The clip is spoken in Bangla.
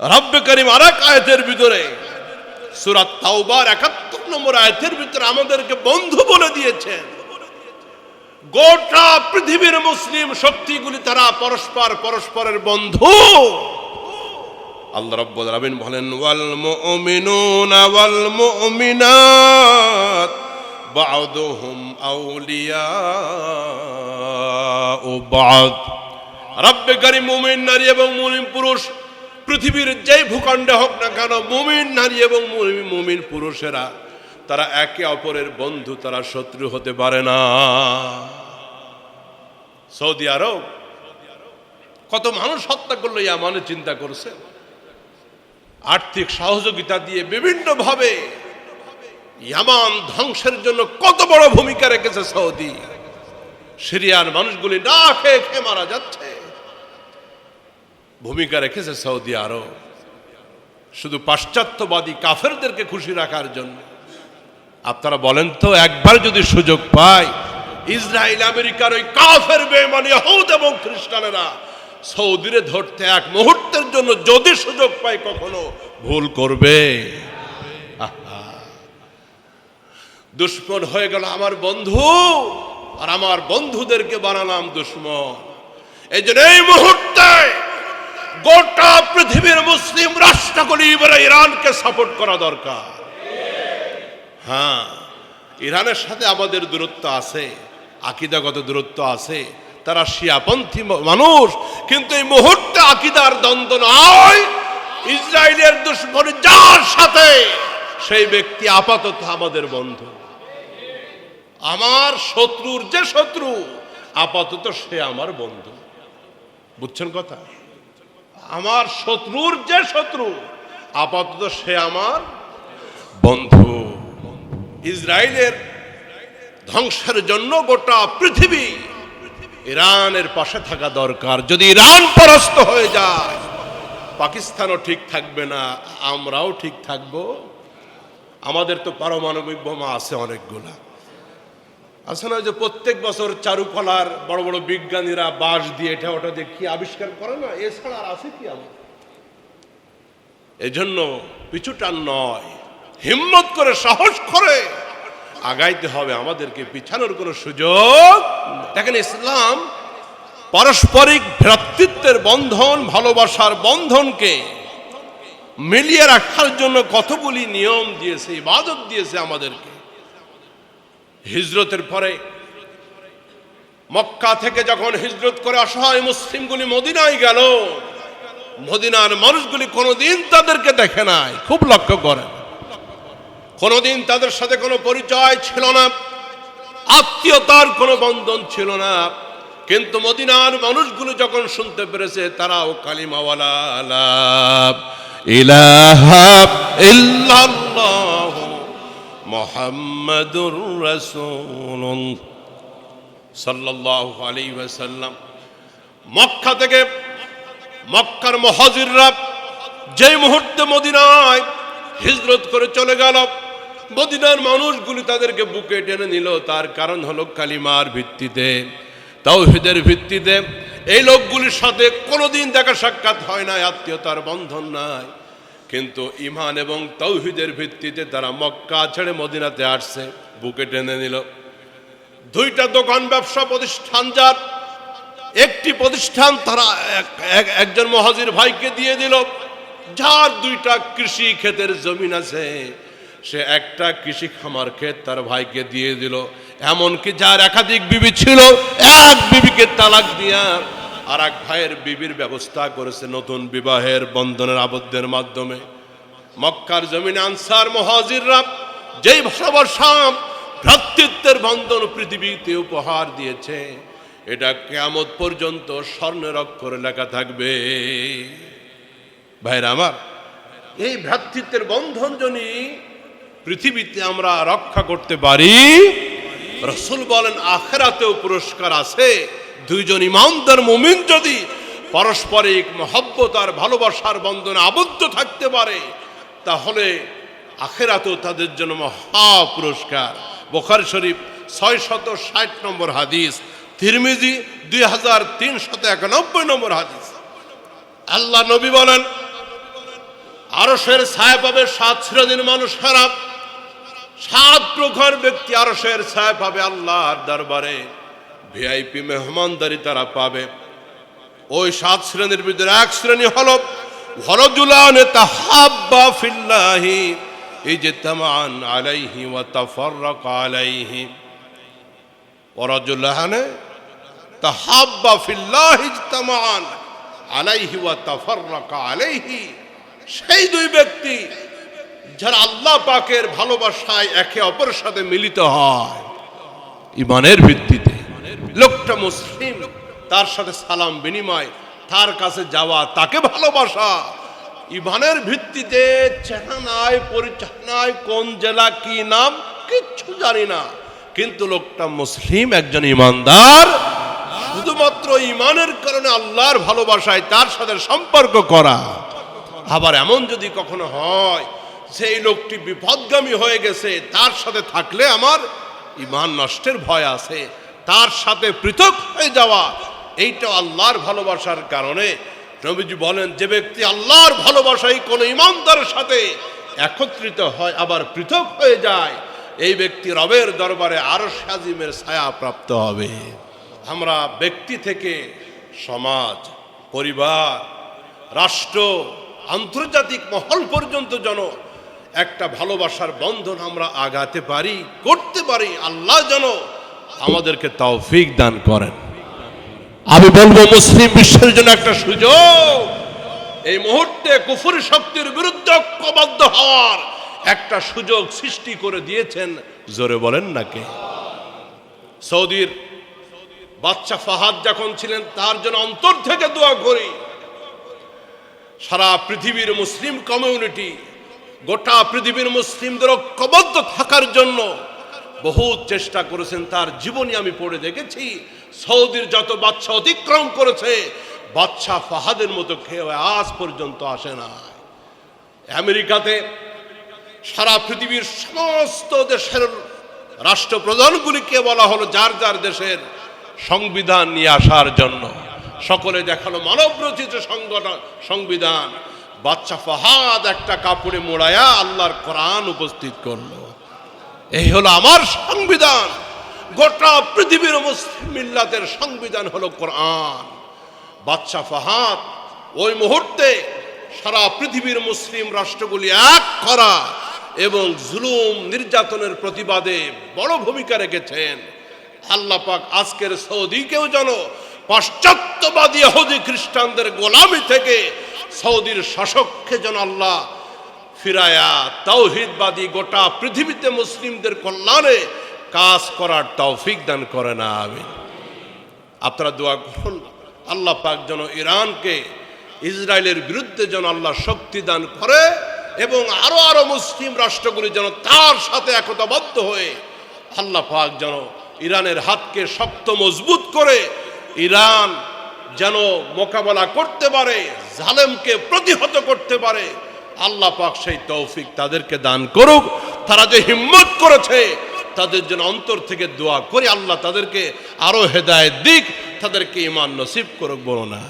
রব্বে করিম আর এক আয়তের ভিতরে সুরাত তাওবার একাত্তর নম্বর আয়তের ভিতরে আমাদেরকে বন্ধু বলে দিয়েছেন। গোটা পৃথিবীর মুসলিম শক্তিগুলি তারা পরস্পর পরস্পরের বন্ধু। আল্লাহ রাব্বুল আলামিন বলেন, ওয়াল মুমিনুনা ওয়াল মুমিনাত, বা'দুহুম আউলিয়াউ বা'দ। রব্বে করিম মুমিন নারী এবং মুমিন পুরুষ পৃথিবীর যেই ভূখণ্ডে হোক না কেন, মুমিন নারী এবং মুমিন পুরুষেরা, তারা একে অপরের বন্ধু, তারা শত্রু হতে পারে না। সৌদি আরব, কত মানুষ হত্যা করল ইয়ামানে চিন্তা করছে। আর্থিক সহযোগিতা দিয়ে বিভিন্নভাবে ইয়ামান ধ্বংসের জন্য কত বড় ভূমিকা রেখেছে সৌদি। সিরিয়ার মানুষগুলি না খেয়ে খেয়ে মারা যাচ্ছে। ভূমিকা রেখেছে সৌদি আরব। শুধু পাশ্চাত্যবাদী কাফেরদেরকে খুশি রাখার জন্য। আপনারা বলেন তো, একবার যদি সুযোগ পায় ইসরায়েল, আমেরিকার ওই কাফের বেমানি হৌদ এবং খ্রিস্টানেরা সৌদিরে ধরতে এক মুহূর্তের জন্য যদি সুযোগ পায়, কখনো ভুল করবে। দুশ্মন হয়ে গেল আমার বন্ধু, আর আমার বন্ধুদেরকে বানালাম দুশ্মন। এই জন্য এই মুহূর্তে গোটা পৃথিবীর মুসলিম রাষ্ট্রগুলি এবারে ইরানকে সাপোর্ট করা দরকার। হ্যাঁ ইরানের সাথে আমাদের দূরত্ব আছে, আকিদাগত দূরত্ব আছে, তারা শিয়াপন্থী মানুষ, কিন্তু এই মুহূর্তে আকিদার দ্বন্দ্ব নয়, ইসরায়েলের দুশ্মন যার সাথে, সেই ব্যক্তি আপাতত আমাদের বন্ধু। আমার শত্রুর যে শত্রু, আপাতত সে আমার বন্ধু। বুঝছেন কথা? আমার শত্রুর যে শত্রু, আপাতত সে আমার বন্ধু। ইসরায়েলের ধ্বংসের জন্য গোটা পৃথিবী ইরানের পাশে থাকা দরকার। যদি ইরান পরাস্ত হয়ে যায়, পাকিস্তানও ঠিক থাকবে না, আমরাও ঠিক থাকব। আমাদের তো পারমাণবিক বোমা আছে অনেকগুলা। আছে না যে প্রত্যেক বছর চারুকলার বড় বড় বিজ্ঞানীরা বাঁশ দিয়ে এটা ওটা দিয়ে কি আবিষ্কার করে না? এছাড়া আর আছে কি আমার এজন্য পিছুটান নয়, হিম্মত করে, সাহস করে আগাইতে হবে। আমাদেরকে পিছানোর কোনো সুযোগ দেখেন ইসলাম পারস্পরিক ভ্রাতৃত্বের বন্ধন, ভালোবাসার বন্ধনকে মিলিয়ে রাখার জন্য কতগুলি নিয়ম দিয়েছে, ইবাদত দিয়েছে আমাদেরকে। হিজরতের পরে মক্কা থেকে যখন হিজরত করে অসহায় মুসলিমগুলি মদিনায় গেল, মদিনার মানুষগুলি কোনোদিন তাদেরকে দেখে নাই, খুব লক্ষ্য করে। কোনোদিন তাদের সাথে কোনো পরিচয় ছিল না, আত্মীয়তার কোনো বন্ধন ছিল না। কিন্তু মদিনার মানুষগুলো যখন শুনতে পেরেছে, তারাও কালিমাওয়ালা লা ইলাহা ইল্লাল্লাহ। মোহাম্মদুর রাসূলুল্লাহ সাল্লাল্লাহু আলাইহি ওয়াসাল্লাম। মক্কা থেকে মক্কার মহাজিররা যেই মুহূর্তে মদিনায় হিজরত করে চলে গেল, মদিনার মানুষগুলি তাদেরকে বুকে টেনে নিল। তার কারণ হলো কালিমার ভিত্তিতে, তাওহিদের ভিত্তিতে। এই লোকগুলির সাথে কোনোদিন দেখা সাক্ষাৎ হয় না আত্মীয়তার বন্ধন নাই। কিন্তু ইমান এবং তৌহিদের ভিত্তিতে তারা মক্কা ছেড়ে মদিনাতে আসছে। বুকে টেনে নিল। দুইটা দোকান, ব্যবসা প্রতিষ্ঠান যার। একটি প্রতিষ্ঠান তারা এক- এক- একজন মহাজির ভাইকে দিয়ে দিল। যার দুইটা কৃষি ক্ষেতের জমিন আছে, সে একটা কৃষি খামার ক্ষেত তার ভাইকে দিয়ে দিল। এমনকি যার একাধিক বিবি ছিল, এক বিবিকে তালাক দিয়া আর এক ভাইয়ের বিবির ব্যবস্থা করেছে নতুন বিবাহের বন্ধনের আবদ্ধের মাধ্যমে। মক্কার জমিনে আনসার মহাজিররা যেই ভালোবাসা, ভ্রাতৃত্বের বন্ধন পৃথিবীতে উপহার দিয়েছে, এটা কেয়ামত পর্যন্ত স্বর্ণের অক্ষরে লেখা থাকবে। ভাইরা আমার, এই ভ্রাতৃত্বের বন্ধন যদি পৃথিবীতে আমরা রক্ষা করতে পারি, রসুল বলেন, আখেরাতেও পুরস্কার আছে। দুইজন ইমানদার মুমিন যদি পারস্পরিক মহব্বত আর ভালোবাসার বন্ধনে আবদ্ধ থাকতে পারে, তাহলে আখেরাতেও তাদের জন্য মহা পুরস্কার। বোখার শরীফ ছয় শত ষাট নম্বর হাদিস, তিরমিজি দুই হাজার তিনশত একানব্বই নম্বর হাদিস। আল্লাহ নবী বলেন আরসের ছায়া পাবে সাত শ্রেণির মানুষ খারাপ, সাত প্রকার ব্যক্তি আরসের ছায়া পাবে আল্লাহর দরবারে। ভিআইপি মেহমানদারি তারা পাবে। ওই সাত শ্রেণির ভিতরে এক শ্রেণি হল তাহাব্বা আলাইহি ওয়া আলাইহি। তাহাব্বা আলাইহি আলাইহি। সেই দুই ব্যক্তি যারা আল্লাহ পাকের ভালোবাসায় একে অপরের সাথে মিলিত হয়। ইমানের ভিত্তিতে। লোকটা মুসলিম, তার সাথে সালাম বিনিময়, তার কাছে যাওয়া, তাকে ভালোবাসা। ইমানের ভিত্তিতে চেহানায় পরিচালনায় কোন জেলা, কি নাম, কিচ্ছু জানি না। কিন্তু লোকটা মুসলিম, একজন ইমানদার। শুধুমাত্র ইমানের কারণে আল্লাহর ভালোবাসায় তার সাথে সম্পর্ক করা। আবার এমন যদি কখনো হয়, সেই লোকটি বিপদগামী হয়ে গেছে, তার সাথে থাকলে আমার ইমান নষ্টের ভয় আছে। তার সাথে পৃথক হয়ে যাওয়া। এইটা আল্লাহর ভালোবাসার কারণে নবীজি বলেন, যে ব্যক্তি আল্লাহর ভালোবাসাই কোনো ইমানদারের সাথে একত্রিত হয়, আবার পৃথক হয়ে যায়, এই ব্যক্তি রবের দরবারে আরও সাজিমের ছায়া প্রাপ্ত হবে। আমরা ব্যক্তি থেকে সমাজ, পরিবার, রাষ্ট্র, আন্তর্জাতিক মহল পর্যন্ত যেন একটা ভালোবাসার বন্ধন আমরা আগাতে পারি, করতে পারি, আল্লাহ যেন আমাদেরকে তৌফিক দান করেন। আমি বলব মুসলিম বিশ্বের জন্য একটা সুযোগ। এই মুহূর্তে কুফুর শক্তির বিরুদ্ধে ঐক্যবদ্ধ হওয়ার একটা সুযোগ সৃষ্টি করে দিয়েছেন জোরে বলেন নাকি সৌদির বাচ্চা ফাহাদ যখন ছিলেন তার জন্য অন্তর থেকে দোয়া করি। সারা পৃথিবীর মুসলিম কমিউনিটি গোটা পৃথিবীর মুসলিমদের ঐক্যবদ্ধ থাকার জন্য বহু চেষ্টা করেছেন, তার জীবনী আমি পড়ে দেখেছি। সৌদির যত বাচ্চা অতিক্রম করেছে বাচ্চা ফাহাদের মতো খেয়ে আজ পর্যন্ত আসে না আমেরিকাতে সারা পৃথিবীর সমস্ত দেশের রাষ্ট্রপ্রধানগুলিকে বলা হলো যার যার দেশের সংবিধান নিয়ে আসার জন্য। সকলে দেখাল মানব রচিত সংগঠন, সংবিধান। বাচ্চা ফাহাদ একটা কাপড়ে মোড়ায়া আল্লাহর কোরআন উপস্থিত করল। এই হলো আমার সংবিধান। গোটা পৃথিবীর মুসলিম মিল্লাতের সংবিধান হলো কোরআন। বাচ্চা ফাহাদ ওই মুহূর্তে সারা পৃথিবীর মুসলিম রাষ্ট্রগুলি এক করা এবং জুলুম নির্যাতনের প্রতিবাদে বড় ভূমিকা রেখেছেন। আল্লাহ পাক আজকের সৌদিকেও যেন পাশ্চাত্যবাদী হদি খ্রিস্টানদের গোলামি থেকে সৌদির শাসককে যেন আল্লাহ ফিরায়া তৌহিদবাদী গোটা পৃথিবীতে মুসলিমদের কল্যাণে কাজ করার তৌফিক দান করে না আমি আপনারা দোয়া করুন, আল্লাহ পাক যেন ইরানকে, ইসরায়েলের বিরুদ্ধে যেন আল্লাহ শক্তি দান করে এবং আরও আরও মুসলিম রাষ্ট্রগুলি যেন তার সাথে একতাবদ্ধ হয়ে আল্লাহ পাক যেন ইরানের হাতকে শক্ত মজবুত করে ইরান যেন মোকাবেলা করতে পারে, জালেমকে প্রতিহত করতে পারে আল্লাহ পাক সেই তৌফিক তাদেরকে দান করুক। তারা যে হিম্মত করেছে, তাদের জন্য অন্তর থেকে দোয়া করে আল্লাহ তাদেরকে আরও হেদায়ত দিক, তাদেরকে ইমান নসিব করুক বলো না।